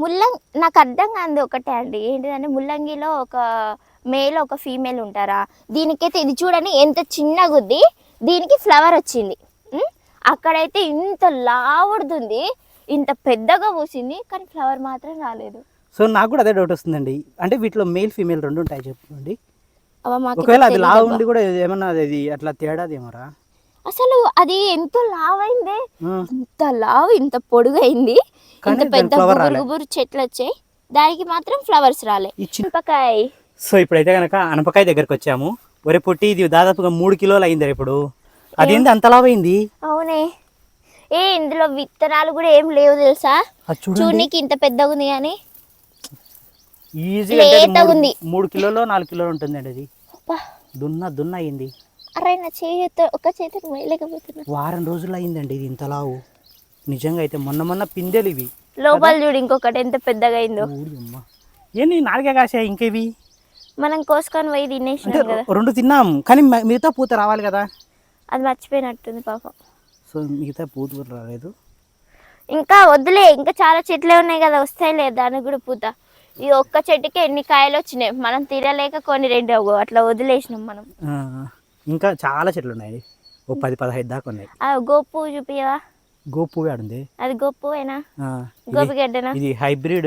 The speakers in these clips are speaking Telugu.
ముల్లంగి నాకు అర్థం కాదు ఒకటే అండి. ఏంటిదంటే ముల్లంగిలో ఒక మేల్ ఒక ఫీమేల్ ఉంటారా? దీనికైతే ఇది చూడండి ఎంత చిన్నగా ఉంది దీనికి ఫ్లవర్ వచ్చింది? అక్కడైతే ఇంత లావుడుతుంది. ఇంత పెద్దగా పూసింది కానీ ఫ్లవర్ మాత్రం రాలేదు. సో నాకు కూడా అదే డౌట్ వస్తుందండి. అంటే వీటిలో మేల్ ఫీమేల్ రెండు ఉంటాయి చెప్పండి. ఒకవేళ అది లావు. ఉండి కూడా ఏమన్నా అది అట్లా తేడాదేమోరా? అసలు అది ఎంత లావైంది? ఇంత లావు ఇంత పొడుగైంది. కానీ పెద్ద గుబురు చెట్లు వచ్చాయి దానికి మాత్రం ఫ్లవర్స్ రాలే. మిరపకాయ సో ఇప్పుడైతే కనుక అనపకాయ దగ్గరకు వచ్చాము. ఒరే పుట్టి ఇది దాదాపుగా మూడు కిలోలు అయింది ఇప్పుడు. అదేంది అంత లావైంది అవునే. ఏ ఇందులో విత్తనాలు కూడా ఏం లేవు తెలుసా? చూడనీకి ఇంత పెద్దగా ఉంది కానీ. ఈజీగా లేతగా ఉంది. మూడు కిలోలో నాలుగు కిలోలు ఉంటుందండి అది. అబ్బా, దున్న దున్న అయింది. అరే నా చేతితో ఒక చేతికి వేయలేకపోతున్నా వారం రోజులు అయిందండి ఇది ఇంత లావు. నిజంగా అయితే మొన్న మొన్న పిందెలు ఇవి. లోపల చూడు ఇంకొకటి ఎంత పెద్దగా అయిందో ఏంటి నాలుగే కాసా ఇంకేవి? మనం కోసుకొని పోయి అంటే తినేసినాం కదా. రెండు తిన్నాం కానీ మిగతా పూత రావాలి కదా? అది మర్చిపోయినట్టుంది పాపం. సో మిగతా పూత కూడా రాలేదు. ఇంకా వద్దులే ఇంకా చాలా చెట్లే ఉన్నాయి కదా వస్తాయిలే దానికి కూడా పూత. ఈ ఒక్క చెట్టుకి ఎన్ని కాయలు వచ్చినాయి? మనం తినలేక కొన్ని రెండు అట్లా వదిలేసినాం మనం. ఇంకా చాలా చెట్లు ఉన్నాయి. ఓ పది పదహైదు దాకా ఉన్నాయి. గోపు చూపియవా? గోపు ఆడుంది అది గోపువేనా ఇది- గోపిగడ్డనా ఇది హైబ్రిడ్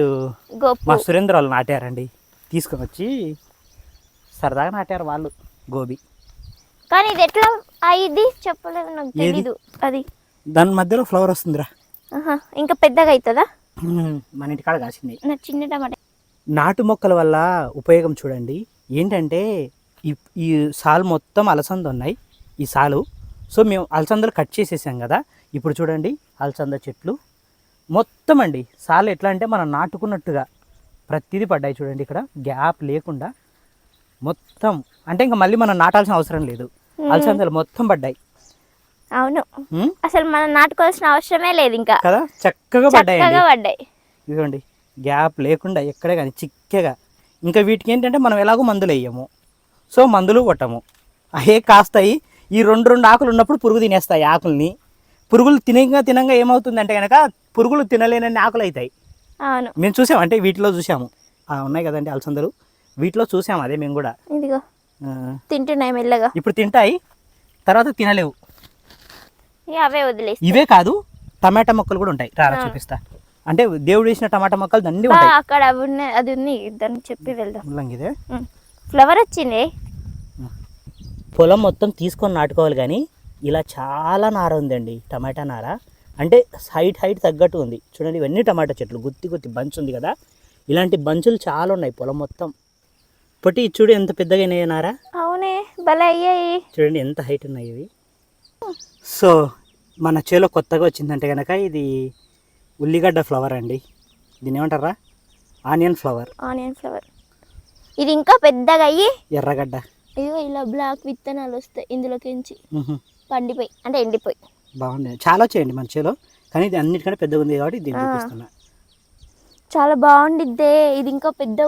గోపు. మా సురేంద్ర వాళ్ళు నాటారండి. తీసుకొని వచ్చి సరదాగా నాటారు వాళ్ళు గోబీ. కానీ ఇది ఎట్లా? అయ్యిద్ది చెప్పలేదు నాకు? తెలీదు. అది. దాని మధ్యలో ఫ్లవర్ వస్తుందిరా. ఆహా, ఇంకా పెద్దగా అవుతుందా మన ఇంటికాడ కాసింది. నా చిన్న టమాటా. నాటు మొక్కల వల్ల ఉపయోగం చూడండి. ఏంటంటే ఈ ఈ సాలు మొత్తం అలసంద ఉన్నాయి ఈ సాలు. సో మేము అలసందలు కట్ చేసేసాం కదా. ఇప్పుడు చూడండి అలసంద చెట్లు. మొత్తం అండి సాలు ఎట్లా అంటే మనం నాటుకున్నట్టుగా ప్రతిదీ పడ్డాయి చూడండి ఇక్కడ గ్యాప్ లేకుండా మొత్తం. అంటే ఇంకా మళ్ళీ మనం నాటాల్సిన అవసరం లేదు. అలసందలు మొత్తం పడ్డాయి. అవును. అసలు మనం నాటుకోవాల్సిన అవసరమే లేదు ఇంకా. కదా? చక్కగా చక్కగా పడ్డాయి. ఇదిగోండి గ్యాప్ లేకుండా ఎక్కడే కానీ చిక్కగా. ఇంకా వీటికి ఏంటంటే మనం ఎలాగో మందులు వేయము. సో మందులు కొట్టము. అయ్యే కాస్తాయి. ఈ రెండు రెండు ఆకులు ఉన్నప్పుడు పురుగు తినేస్తాయి ఆకుల్ని. పురుగులు తినంగా తినంగా ఏమవుతుందంటే కనుక పురుగులు తినలేనన్ని ఆకులు అవుతాయి అవును. మేము చూసాం అంటే వీటిలో చూసాము. ఉన్నాయి కదండి అలసందలు. వీటిలో చూసాము అదే మేము కూడా. ఇదిగో. తింటున్నాయి మెల్లగా. ఇప్పుడు తింటాయి తర్వాత తినలేవు. అవే వదిలేసి ఇవే కాదు టమాటా మొక్కలు కూడా ఉంటాయి. రారా చూపిస్తా. అంటే దేవుడు వేసిన టమాటా మొక్కలు బా, ఉంటాయి. అక్కడ అవి ఉన్నాయి అది ఉంది దానికి చెప్పి వెళ్దాం. ఫ్లవర్ వచ్చింది? పొలం మొత్తం తీసుకొని నాటుకోవాలి కానీ ఇలా చాలా నార ఉందండి టమాటా నార. అంటే హైట్ హైట్ తగ్గట్టు ఉంది. చూడండి ఇవన్నీ టమాటా చెట్లు. గుత్తి గుత్తి బంచ్ ఉంది కదా. ఇలాంటి బంచులు చాలా ఉన్నాయి పొలం మొత్తం. పొట్టి చూడు ఎంత పెద్దగా అయినాయి నారా. అవునే భలే అయ్యాయి. చూడండి ఎంత హైట్ ఉన్నాయి ఇవి. సో మన చేలో కొత్తగా వచ్చిందంటే కనుక ఇది ఉల్లిగడ్డ ఫ్లవర్ అండి. దీన్ని ఏమంటారా? Onion flower. Onion flower. ఇది ఇంకా పెద్దగా అయ్యి ఎర్రగడ్డ. ఇదిగో ఇలా బ్లాక్ విత్తనాలు వస్తాయి ఇందులోకించి మ్హూ. పండిపోయి అంటే ఎండిపోయి. బాగుంది. చాలా వచ్చాయండి మన చేలో. కానీ ఇది అన్నిటికంటే పెద్దగా ఉంది కాబట్టి దీన్ని ఆ. చూపిస్తున్నా. చాలా బాగుండిద్దే. ఇది ఇంకా పెద్ద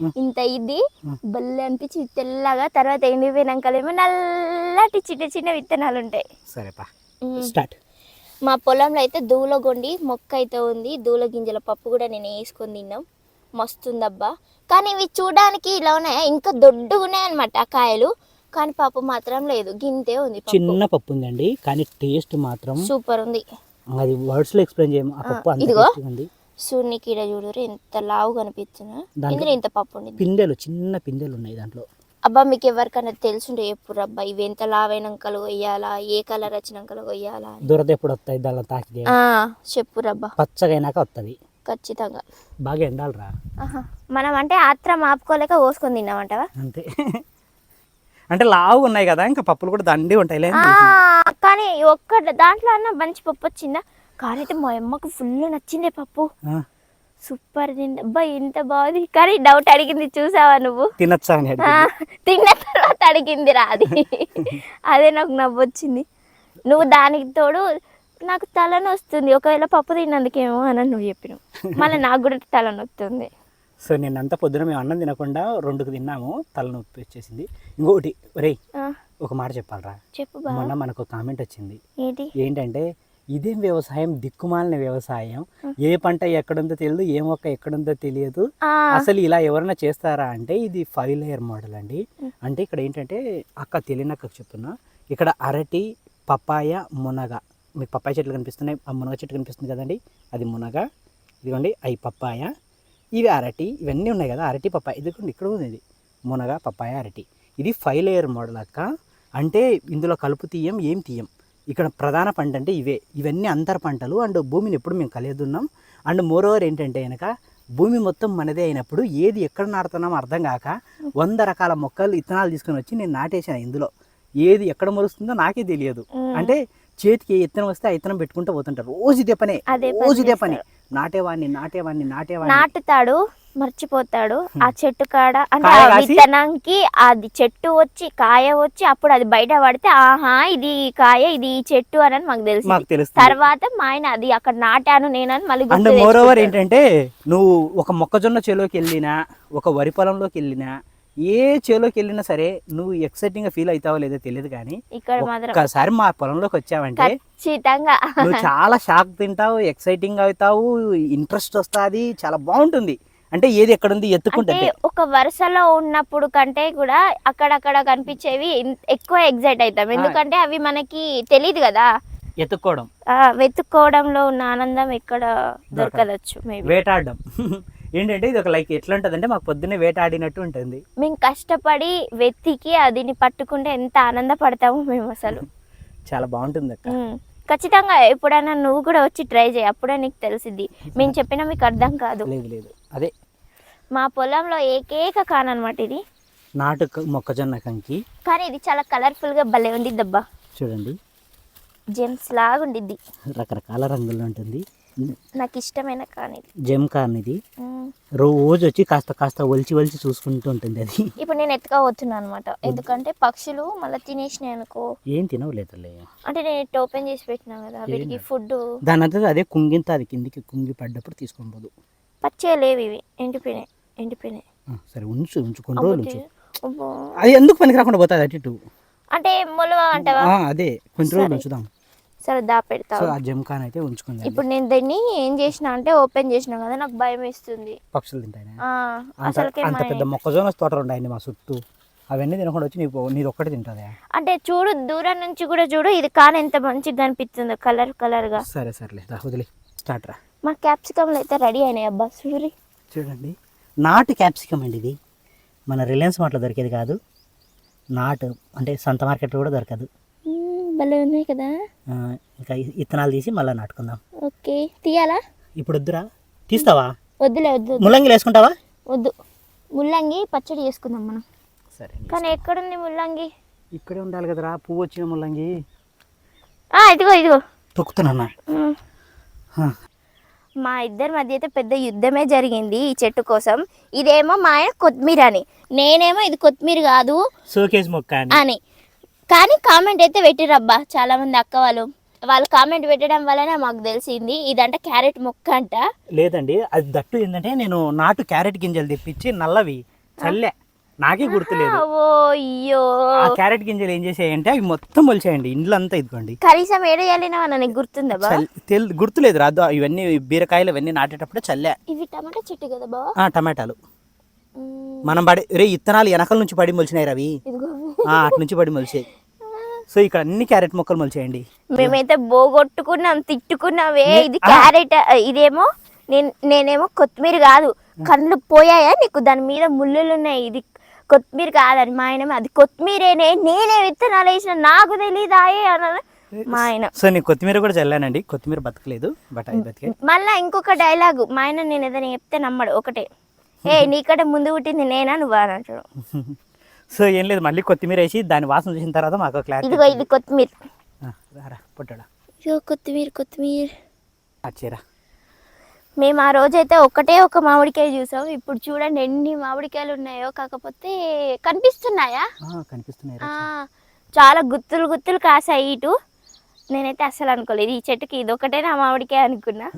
ఉమ్. ఇంత ఇది. భలే అనిపించి తెల్లగా. తర్వాత ఎండిపోయినాకలేమో నల్లటి చిన్న చిన్న విత్తనాలు ఉంటాయి. సరేపా. స్టార్ట్. మా పొలంలో అయితే దూలగొండి మొక్క అయితే ఉంది. దూల గింజల పప్పు కూడా నేను వేసుకొని తిన్నాం. మస్తుందబ్బా. కానీ ఇవి చూడడానికి ఇలా ఉన్నాయి? ఇంకా దొడ్డుగా ఉన్నాయి అనమాట ఆ కాయలు. కానీ పప్పు మాత్రం లేదు. గింతే ఉంది చిన్న పప్పు ఉందండి కానీ టేస్ట్ మాత్రం సూపర్ ఉంది. అది వర్డ్స్లో ఎక్స్ప్లెయిన్ చేయము. ఆ పప్పు అంత ఇదిగో. ఉంది. సూర్యుని కీడ చూడరు ఎంత లావు కనిపిస్తున్నా ఇందులో ఇంత పప్పు ఉండిద్ది పిందెలు చిన్న పిందెలు ఉన్నాయి దాంట్లో. అబ్బా మీకు ఎవరికైనా తెలుసుంటే ఎప్పుడు అబ్బా ఇవి ఎంత లావైనాకలు కొయ్యాలా ఏ కలర్ వచ్చినాకలు కొయ్యాలా. దురద ఎప్పుడు వస్తాయి దాని తాకితే? ఆ, చెప్పురబ్బా పచ్చగా అయినాక వస్తుంది ఖచ్చితంగా. బాగా ఎండాలరా. మనం అంటే ఆత్రం ఆపుకోలేక పోసుకొని తిన్నామంటావా? అంతే. అంటే లావు ఉన్నాయి కదా ఇంకా పప్పులు కూడా దండి ఉంటాయి లేదు కానీ ఒక్క దాంట్లో అన్న మంచి పప్పు వచ్చిందా? కానీ మా అమ్మకు ఫుల్ నచ్చిందే పప్పు. సూపర్ తింది. అబ్బా ఇంత బాగుంది. కానీ డౌట్ అడిగింది చూసావా నువ్వు? తినచ్చా అని. తిన్న తర్వాత అడిగింది రా అది. అదే నాకు నవ్వొచ్చింది నువ్వు దానికి తోడు నాకు తలనొస్తుంది. ఒకవేళ పప్పు తిన్నందుకేమో అని నువ్వు చెప్పినావు. మళ్ళీ నాకు కూడా తలనొస్తుంది. సో నేను అంతా పొద్దున మేము అన్నం తినకుండా రెండుకు తిన్నాము తలనొప్పి వచ్చేసింది. ఇంకొకటి ఒరేయ్ ఆ, ఒక మాట చెప్పాలరా? చెప్పు మొన్న మనకు కామెంట్ వచ్చింది. ఏంటి? ఏంటంటే ఇదేం వ్యవసాయం? దిక్కుమాలిన వ్యవసాయం. ఏ పంట ఎక్కడుందో తెలియదు ఏ మొక్క ఎక్కడుందో తెలియదు. అసలు ఇలా ఎవరైనా చేస్తారా అంటే ఇది ఫైవ్ లేయర్ మోడల్ అండి. అంటే ఇక్కడ ఏంటంటే అక్క తెలియనక్క చెప్తున్నా. ఇక్కడ అరటి పపాయ మునగ. మీకు పప్పాయ చెట్లు కనిపిస్తున్నాయి. ఆ మునగ చెట్టు కనిపిస్తుంది కదండి. అది మునగ. ఇదిగోండి అవి పప్పాయ. ఇవి అరటి ఇవన్నీ ఉన్నాయి కదా అరటి పప్పాయ. ఇదిగోండి ఇక్కడ ఉంది. ఇది మునగ పప్పాయ అరటి. ఇది ఫైవ్ లేయర్ మోడల్ అక్క. అంటే ఇందులో కలుపు తీయం ఏం తీయం? ఇక్కడ ప్రధాన పంట అంటే ఇవే. ఇవన్నీ అంతర పంటలు. అండ్ భూమిని ఎప్పుడు మేము కలియదున్నాం. అండ్ మోరోవర్ ఏంటంటే కనుక భూమి మొత్తం మనదే అయినప్పుడు ఏది ఎక్కడ నాటుతున్నామో అర్థం కాక వంద రకాల మొక్కలు ఇత్తనాలు తీసుకొని వచ్చి నేను నాటేసాను ఇందులో. ఏది ఎక్కడ మొలుస్తుందో నాకే తెలియదు. అంటే చేతికి ఏ ఇత్తనం వస్తే ఆ ఇత్తనం పెట్టుకుంటూ పోతుంటారు. రోజు ఇదే పనే. రోజు ఇదే పని. నాటేవాడిని నాటేవాడిని నాటేవాడిని నాటుతాడు మర్చిపోతాడు. ఆ చెట్టు కాడ అంటే కాయ ఆ కాసి? విత్తనంకి అది చెట్టు వచ్చి కాయ వచ్చి అప్పుడు అది బయట పడితే ఆహా ఇది కాయ ఇది ఈ చెట్టు అని మాకు తెలుసు మాకు తెలుస్తుంది. తర్వాత మా ఆయన అది అక్కడ నాటాను నేనని మళ్ళీ అండ్ గుర్తు మోర్ ఓవర్ తెచ్చుకుంటాడు. ఏంటంటే నువ్వు ఒక మొక్కజొన్న చేలోకి వెళ్ళినా ఒక వరి పొలంలోకి వెళ్ళినా ఏ చేలోకి వెళ్ళినా సరే నువ్వు ఎక్సైటింగ్గా ఫీల్ అవుతావో లేదో తెలియదు కానీ ఇక్కడ మాత్రం ఒక్కసారి మా పొలంలోకి వచ్చావంటే ఖచ్చితంగా. నువ్వు చాలా షాక్ తింటావు ఎక్సైటింగ్ అవుతావు ఇంట్రెస్ట్ వస్తుంది చాలా బాగుంటుంది. అంటే ఏది ఎక్కడుంది అంటే ఎత్తుకుంటుంది ఒక వరుసలో ఉన్నప్పుడు కంటే కూడా అక్కడక్కడ కనిపించేవి ఎక్కువ ఎగ్జైట్ అవుతాం. ఎందుకంటే అవి మనకి తెలియదు కదా. ఎత్తుక్కోవడం ఆ, వెతుక్కోవడంలో ఉన్న ఆనందం ఎక్కడ దొరకదచ్చు వేటాడడం. ఏంటంటే ఇది ఒక లైక్ ఎట్లా ఉంటుంది అంటే మాకు పొద్దున్నే వేటాడినట్టు ఉంటుంది. మేము కష్టపడి వెతికి అదిని పట్టుకుంటే ఎంత ఆనందపడతామో మేము అసలు. చాలా బాగుంటుంది అక్క. ఖచ్చితంగా ఎప్పుడైనా నువ్వు కూడా వచ్చి ట్రై చేయి అప్పుడే నీకు తెలిసిద్ది. మేము చెప్పినా మీకు అర్థం కాదు. లేదు లేదు. అదే. మా పొలంలో ఏకేక కానమాట ఇది. నాటు మొక్కజొన్న కంకి. కానీ ఇది చాలా కలర్ఫుల్గా భలే ఉంది దబ్బా చూడండి. జెమ్స్ లాగా ఉండిద్ది రకరకాల రంగుల్లో ఉంటుంది. నాకు ఇష్టమైన కానీ. జెమ్ కార్న్ ఇది. రోజు వచ్చి కాస్త కాస్త ఒలిచి ఒలిచి చూసుకుంటూ ఉంటుంది అది. ఇప్పుడు నేను ఎత్తుకోబోతున్నాను అనమాట ఎందుకంటే పక్షులు మళ్ళీ తినేసినాయి అనుకో. ఏం తినవలేదులే. అంటే నేను ఓపెన్ చేసి పెట్టినా కదా వీటికి ఫుడ్ దాని అంతా అదే కుంగింత అది కిందికి కుంగి పడ్డప్పుడు తీసుకొని పోదు. పచ్చే లేవు ఇవి. ఎండిపోయినాయి. ఎండిపోయినాయి. సరే ఉంచు ఉంచు కొన్ని రోజులు ఉంచు. అది ఎందుకు పనికి రాకుండా పోతుంది అటు ఇటు? అంటే మొలవ అంటావా? అదే. కొన్ని రోజులు. ఉంచుదాం. సరే దా పెడతావు. సో ఆ జెమ్ కార్న్ అయితే ఉంచుకుందాం ఇప్పుడు నేను దీన్ని ఏం చేసిన అంటే ఓపెన్ చేసిన కదా నాకు భయం వేస్తుంది. పక్షులు తింటాయి అంత అసలుకే అంత మా- పెద్ద మొక్కజొన్న తోటలు ఉన్నాయండి మా చుట్టూ. అవన్నీ తినకుండా వచ్చి నీకు నీది ఒక్కటి తింటుందా? అంటే చూడు దూరం నుంచి కూడా చూడు ఇది కాని ఎంత మంచిగా కనిపిస్తుందో కలర్ కలర్గా సరే సరేలే రా వదిలే. స్టార్ట్ రా. మా క్యాప్సికమ్లు అయితే రెడీ అయినాయి అబ్బా సూరి. చూడండి. నాటు క్యాప్సికమ్ అండి ఇది. మన రిలయన్స్ మార్ట్లో దొరికేది కాదు. నాటు అంటే సంత మార్కెట్లో కూడా దొరకదు. భలే ఉన్నాయి కదా. ఇంకా ఇత్తనాలు తీసి మళ్ళీ నాటుకుందాం. ఓకే తీయాలా? ఇప్పుడు వద్దురా? తీస్తావా? వద్దులే వద్దు వద్దు. ముల్లంగిలు వేసుకుంటావా? వద్దు. ముల్లంగి పచ్చడి చేసుకుందాం మనం. సరే కానీ ఎక్కడుంది ముల్లంగి? ఇక్కడే ఉండాలి కదరా పువ్వు వచ్చిన ముల్లంగి. ఆ ఇదిగో ఇదిగో. తొక్కుతున్నా. మా ఇద్దరి మధ్య అయితే పెద్ద యుద్ధమే జరిగింది ఈ చెట్టు కోసం. ఇదేమో మా ఆయన కొత్తిమీర అని. నేనేమో ఇది కొత్తిమీర కాదు షోకేజ్ మొక్క అని. అని. కానీ కామెంట్ అయితే పెట్టిరబ్బా చాలా మంది అక్క వాళ్ళు. వాళ్ళు కామెంట్ పెట్టడం వల్లనే మాకు తెలిసింది ఇదంటే క్యారెట్ మొక్క అంట. లేదండి అది దట్టు ఏంటంటే నేను నాటు క్యారెట్ గింజలు తెప్పించి నల్లవి చల్లే. నాకే గుర్తులేదు. ఓ అయ్యో. ఆ క్యారెట్ గింజలు ఏం చేసాయంటే అవి మొత్తం మొలిచాయండి ఇండ్లు అంతా ఇదిగోండి. కనీసం ఏడ వెళ్ళినా నీకు గుర్తుందా తెల్ గుర్తులేదు రాదు ఇవన్నీ బీరకాయలు ఇవన్నీ నాటేటప్పుడే చల్లే. ఇవి టమాటా చెట్టు కదా బావా ఆ, టమాటాలు. మనం పడి రే ఇత్తనాలు వెనకల నుంచి పడి మొలిచినాయి రవి. అటు నుంచి పడి మొలిచాయి. సో ఇక్కడ అన్ని క్యారెట్ మొక్కలు మొలిచాయండి మేమైతే బోగొట్టుకున్నాం తిట్టుకున్నావే ఇది. క్యారెట్ ఇదేమో నేను నేనేమో కొత్తిమీర కాదు కళ్ళు పోయాయా నీకు? దాని మీద ముళ్ళులు ఉన్నాయి ఇది కొత్తిమీర కాదని. మా ఆయన అది కొత్తిమీరేనే నేనే విత్తనాలు వేసిన నాకు తెలియదాయే అన్న మా ఆయన. సో నేను కొత్తిమీర కూడా చల్లానండి కొత్తిమీర బతకలేదు బట్ బతికే. మళ్ళా ఇంకొక డైలాగు మా ఆయన నేను ఏదైనా చెప్తే నమ్మడు ఒకటే. ఏ నీకంటే ముందు పుట్టింది నేనా నువ్వా అని అంటాడు. సో ఏం లేదు మళ్ళీ కొత్తిమీర వేసి దాని వాసన చూసిన తర్వాత మాకు క్లారిటీ ఇదిగో ఇది కొత్తిమీర. పొట్టాడా. ఇదిగో కొత్తిమీర కొత్తిమీర. అచ్చేరా మేము ఆ రోజైతే ఒకటే ఒక మామిడికాయ చూసాం. ఇప్పుడు చూడండి ఎన్ని మామిడికాయలు ఉన్నాయో కాకపోతే కనిపిస్తున్నాయా? కనిపిస్తున్నాయి చాలా గుత్తులు గుత్తులు కాసాయి ఇటు. నేనైతే అస్సలు అనుకోలేదు ఈ చెట్టుకి ఇది ఒకటే నా మామిడికాయ అనుకున్నా.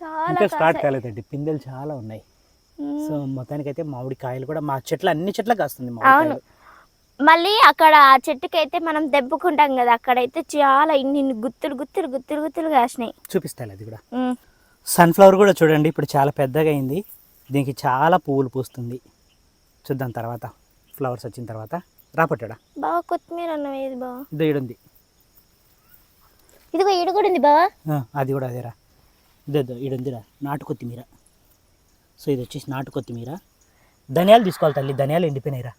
చాలా స్టార్ట్. కాలేదండి పిందెలు చాలా ఉన్నాయి. సో మొత్తానికైతే మామిడి కాయలు కూడా మా చెట్లు అన్ని చెట్ల కాస్తుంది అవును. మళ్ళీ అక్కడ ఆ చెట్టుకైతే మనం దెబ్బకుంటాం కదా అక్కడైతే చాలా ఇన్ని గుత్తులు గుత్తులు గుత్తులు గుత్తులు కాసినాయి. చూపిస్తాను అది కూడా. సన్ఫ్లవర్ కూడా చూడండి ఇప్పుడు చాలా పెద్దగా అయింది. దీనికి చాలా పువ్వులు పూస్తుంది. చూద్దాం తర్వాత ఫ్లవర్స్ వచ్చిన తర్వాత. రాపట్టాడా బాగా కొత్తిమీర అన్నం ఏది బావా ఇదో ఈడుంది ఇదిగో ఈడు కూడా ఉంది బావా అది కూడా అదేరా. ఇదో ఇదో ఈడుందిరా నాటు కొత్తిమీర. సో ఇది వచ్చేసి నాటు కొత్తిమీర. ధనియాలు తీసుకోవాలి తల్లి ధనియాలు ఎండిపోయినాయిరా.